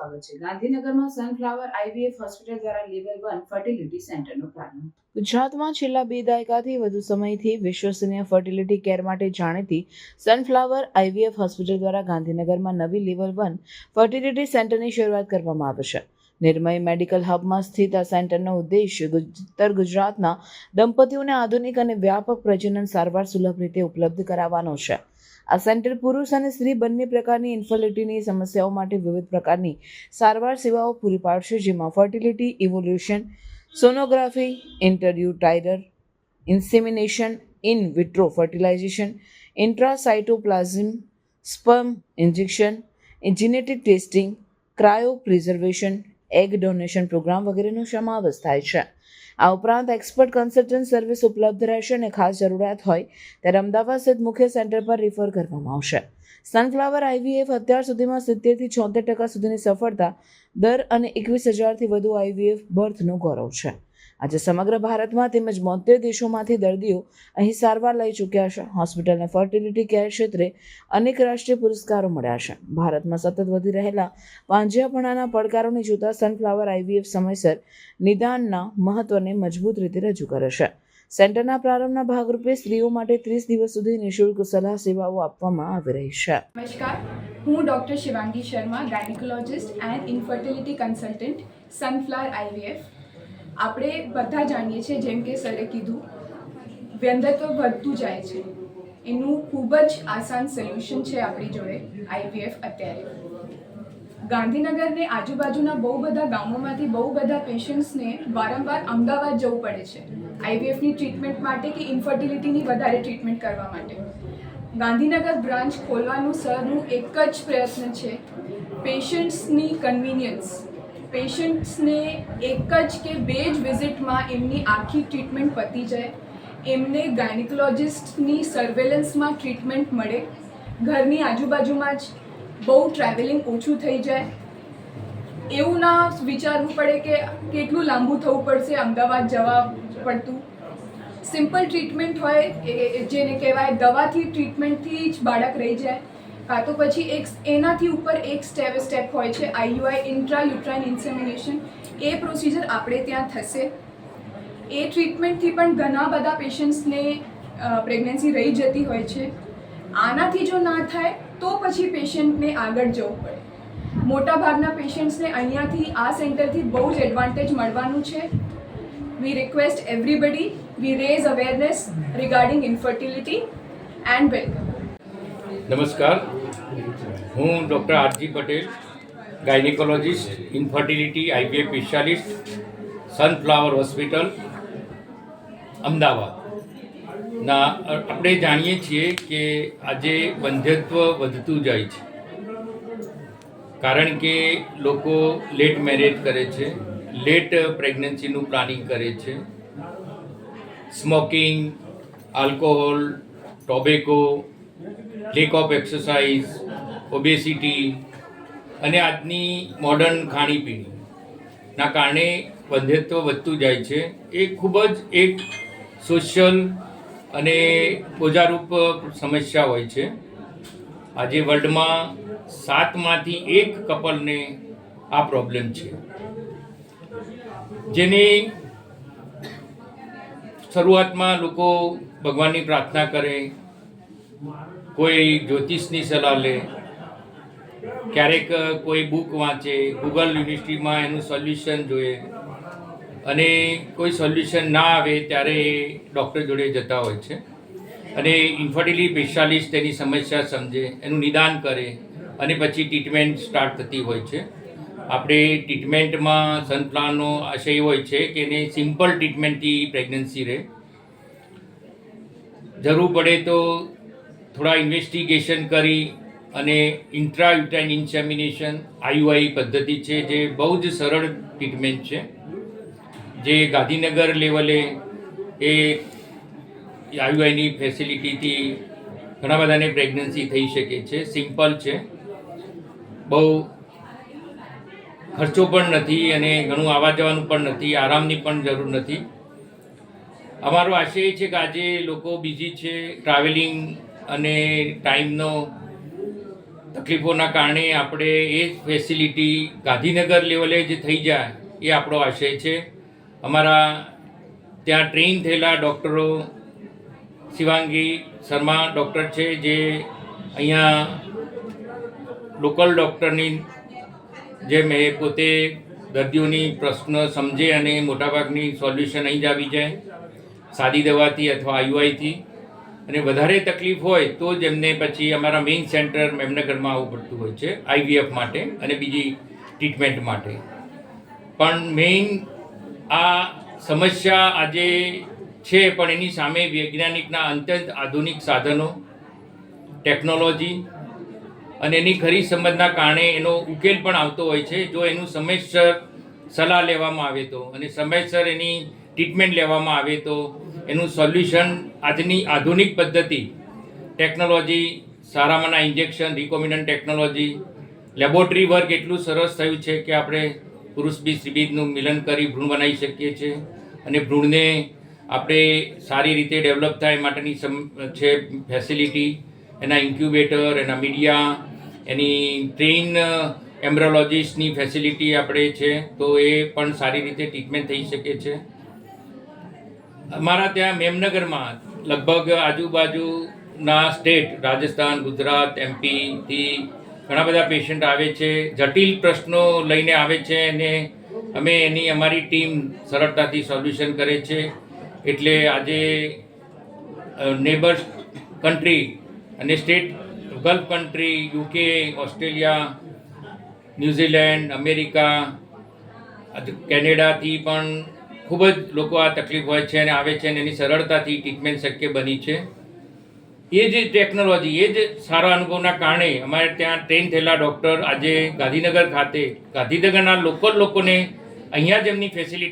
સ્વાગત છે. ગાંધીનગરમાં સનફ્લાવર આઈવીએફ હોસ્પિટલ દ્વારા લેવલ વન ફર્ટિલિટી સેન્ટરનો પ્રારંભ. ગુજરાતમાં છેલ્લા બે દાયકાથી વધુ સમયથી વિશ્વસનીય ફર્ટિલિટી કેર માટે જાણીતી સનફ્લાવર આઈવીએફ હોસ્પિટલ દ્વારા ગાંધીનગરમાં નવી લેવલ વન ફર્ટિલિટી સેન્ટરની શરૂઆત કરવામાં આવશે નિર્મય મેડિકલ હબમાં સ્થિત આ સેન્ટરનો ઉદ્દેશ ઉત્તર ગુજરાતના દંપતીઓને આધુનિક અને વ્યાપક પ્રજનન સારવાર સુલભ રીતે ઉપલબ્ધ કરાવવાનો છે. આ સેન્ટર પુરુષ અને સ્ત્રી બંને પ્રકારની ઇન્ફર્ટિલિટીની સમસ્યાઓ માટે વિવિધ પ્રકારની સારવાર સેવાઓ પૂરી પાડશે, જેમાં fertility evaluation sonography intrauterine insemination in vitro fertilization intracytoplasmic sperm injection genetic testing cryopreservation egg donation program વગેરેનો સમાવેશ થાય છે. આ ઉપરાંત એક્સપર્ટ કન્સલ્ટન્ટ સર્વિસ ઉપલબ્ધ રહેશે અને ખાસ જરૂરિયાત હોય ત્યારે અમદાવાદ સ્થિત મુખ્ય સેન્ટર પર રિફર કરવામાં આવશે. સનફ્લાવર આઈવીએફ અત્યાર સુધીમાં સિત્તેરથી છોતેર ટકા સુધીની સફળતા દર અને એકવીસ હજારથી વધુ આઈવીએફ બર્થનું ગૌરવ છે. આજે સમગ્ર ભારતમાં તેમજ બોતેર દેશોમાંથી દર્દીઓ અહીં સારવાર લઈ ચૂક્યા છે. હોસ્પિટલને ફર્ટિલિટી કેર ક્ષેત્રે અનેક રાષ્ટ્રીય પુરસ્કારો મળ્યા છે. ભારતમાં સતત વધી રહેલા પાંજિયાપણાના પડકારોને જોતા સનફ્લાવર આઈવીએફ સમયસર નિદાનના મહત્વને મજબૂત રીતે રજૂ કરે છે. સેન્ટરના પ્રારંભના ભાગરૂપે સ્ત્રીઓ માટે ત્રીસ દિવસ સુધી નિઃશુલ્ક સલાહ સેવાઓ આપવામાં આવી રહી છે. નમસ્કાર. હું doctor Shivangi Sharma gynaecologist and infertility consultant Sunflower IVF આપણે બધા જાણીએ છીએ, જેમ કે સરે કીધું વ્યંધત્વ વધતું જાય છે. એનું ખૂબ જ આસાન સોલ્યુશન છે આપણી જોડે આઈવીએફ અત્યારે. ગાંધીનગરને આજુબાજુના બહુ બધા ગામોમાંથી બહુ બધા પેશન્ટ્સને વારંવાર અમદાવાદ જવું પડે છે આઈવીએફની ટ્રીટમેન્ટ માટે કે ઇન્ફર્ટિલિટીની વધારે ટ્રીટમેન્ટ કરવા માટે? ગાંધીનગર બ્રાન્ચ ખોલવાનું સરનું એક જ પ્રયત્ન છે પેશન્ટ્સની કન્વિનિયન્સ પેશન્ટ્સને એક જ કે બે જ વિઝિટમાં એમની આખી ટ્રીટમેન્ટ પતી જાય. એમને ગાયનિકોલોજિસ્ટની સર્વેલન્સમાં ટ્રીટમેન્ટ મળે. ઘરની આજુબાજુમાં જ બહુ ટ્રાવેલિંગ ઓછું થઈ જાય. એવું ના વિચારવું પડે કે કેટલું લાંબુ થવું પડશે અમદાવાદ જવા પડતું. સિમ્પલ ટ્રીટમેન્ટ હોય જેને કહેવાય દવાથી ટ્રીટમેન્ટથી જ બાળક રહી જાય. કાં તો પછી એક એનાથી ઉપર એક સ્ટેપ સ્ટેપ હોય છે આઈયુઆઈ ઇન્ટ્રા યુટ્રાઇન ઇન્સેમિનેશન એ પ્રોસિજર આપણે ત્યાં થશે. એ ટ્રીટમેન્ટથી પણ ઘણા બધા પેશન્ટ્સને પ્રેગ્નન્સી રહી જતી હોય છે. આનાથી જો ના થાય, તો પછી પેશન્ટને આગળ જવું પડે. મોટાભાગના પેશન્ટ્સને અહીંયાથી, આ સેન્ટરથી બહુ જ એડવાન્ટેજ મળવાનું છે. We request everybody we raise awareness regarding infertility and welcome નમસ્કાર. હું doctor R G Patel, gynaecologist, infertility IVF specialist, Sunflower hospital, Ahmedabad. ના આપણે જાણીએ છીએ કે આજે વંધ્યત્વ વધતું જાય છે. કારણ કે લોકો લેટ મેરેજ કરે છે, લેટ પ્રેગ્નન્સીનું પ્લાનિંગ કરે છે. Smoking, alcohol, tobacco lack of exercise obesity અને આજની મોડર્ન ખાણીપીણીના કારણે વંધ્યત્વ વધતું જાય છે. એ ખૂબ જ એક સોશિયલ અને બોજારૂપ સમસ્યા હોય છે. આજે વર્લ્ડમાં સાતમાંથી એક કપલને આ પ્રોબ્લેમ છે. જેની શરૂઆતમાં લોકો ભગવાનની પ્રાર્થના કરે કોઈ જ્યોતિષની સલાહ લે, ક્યારેક કોઈ બુક વાંચે ગૂગલ યુનિવર્સિટીમાં એનું સોલ્યુશન જોઈએ અને કોઈ સોલ્યુશન ના આવે ત્યારે એ ડૉક્ટર જોડે જતા હોય છે. અને ઇન્ફર્ટિલિટી સ્પેશિયાલિસ્ટ તેની સમસ્યા સમજે, એનું નિદાન કરે અને પછી ટ્રીટમેન્ટ સ્ટાર્ટ થતી હોય છે. આપણે ટ્રીટમેન્ટમાં સનપ્લાનનો આશય હોય છે કે એને સિમ્પલ ટ્રીટમેન્ટથી પ્રેગ્નન્સી રહે. જરૂર પડે તો થોડા ઇન્વેસ્ટિગેશન કરી અને ઇન્ટ્રા યુટાઇન ઇન્સેમિનેશન આઈયુઆઈ પદ્ધતિ છે જે બહુ જ સરળ ટ્રીટમેન્ટ છે. જે ગાંધીનગર લેવલે એ આઈયુઆઈની ફેસિલિટીથી ઘણા બધાને પ્રેગ્નન્સી થઈ શકે છે. સિમ્પલ છે. બહુ ખર્ચો પણ નથી અને ઘણું આવવા જવાનું પણ નથી, આરામની પણ જરૂર નથી. અમારો આશય છે કે આજે લોકો બિઝી છે ટ્રાવેલિંગ અને ટાઈમનો તકલીફોના કારણે આપણે એ ફેસિલિટી ગાંધીનગર લેવલે જે થઈ જાય એ આપણો આશય છે. અમારા ત્યાં ટ્રેન થયેલા ડૉક્ટરો શિવાંગી શર્મા ડૉક્ટર છે જે અહીંયા લોકલ ડૉક્ટરની જેમ એ પોતે દર્દીઓની પ્રશ્ન સમજે અને મોટાભાગની સોલ્યુશન અહીં જ આવી જાય. સાદી દવાથી અથવા આયુઆઈથી અને વધારે તકલીફ હોય તો જ એમને પછી અમારા મેઇન સેન્ટર મેમનગરમાં આવવું પડતું હોય છે આઈવીએફ માટે અને બીજી ટ્રીટમેન્ટ માટે. પણ મેઇન આ સમસ્યા આજે છે, પણ એની સામે વૈજ્ઞાનિકના અત્યંત આધુનિક સાધનો ટેકનોલોજી અને એની ખરી સમજના કારણે એનો ઉકેલ પણ આવતો હોય છે. જો એનું સમયસર સલાહ લેવામાં આવે તો અને સમયસર એની ટ્રીટમેન્ટ લેવામાં આવે તો એનું સોલ્યુશન આજની આધુનિક પદ્ધતિ technology સારામાંના injection recombinant technology laboratory work એટલું સરસ થયું છે કે આપણે પુરુષ બી સ્ત્રીબીજનું મિલન કરી ભ્રૂણ બનાવી શકીએ છીએ અને ભ્રૂણને આપણે સારી રીતે ડેવલપ થાય માટેની સમ, છે ફેસિલિટી એના ઇન્ક્યુબેટર એના મીડિયા એની ટ્રેઇન એમ્બ્રોલોજીસ્ટની ફેસિલિટી આપણે છે તો એ પણ સારી રીતે ટ્રીટમેન્ટ થઈ શકે છે. અમારા ત્યાં મેમનગરમાં લગભગ આજુબાજુના સ્ટેટ, રાજસ્થાન, ગુજરાત એમપીથી ઘણા બધા પેશન્ટ આવે છે. જટિલ પ્રશ્નો લઈને આવે છે અને અમે એની અમારી ટીમ સરળતાથી સોલ્યુશન કરે છે. એટલે આજે નેબર્સ કન્ટ્રી અને state gulf country UK Australia New Zealand America કેનેડાથી પણ ખૂબ જ લોકો આ તકલીફ હોય છે અને આવે છે અને એની સરળતાથી ટ્રીટમેન્ટ શક્ય બની છે. એ જ ટેકનોલોજી એ જ સારા અનુભવના કારણે અમારે ત્યાં ટ્રેન થયેલા ડૉક્ટર આજે ગાંધીનગર ખાતે, ગાંધીનગરના લોકલ લોકોને અહીંયા જ એમની ફેસિલિટી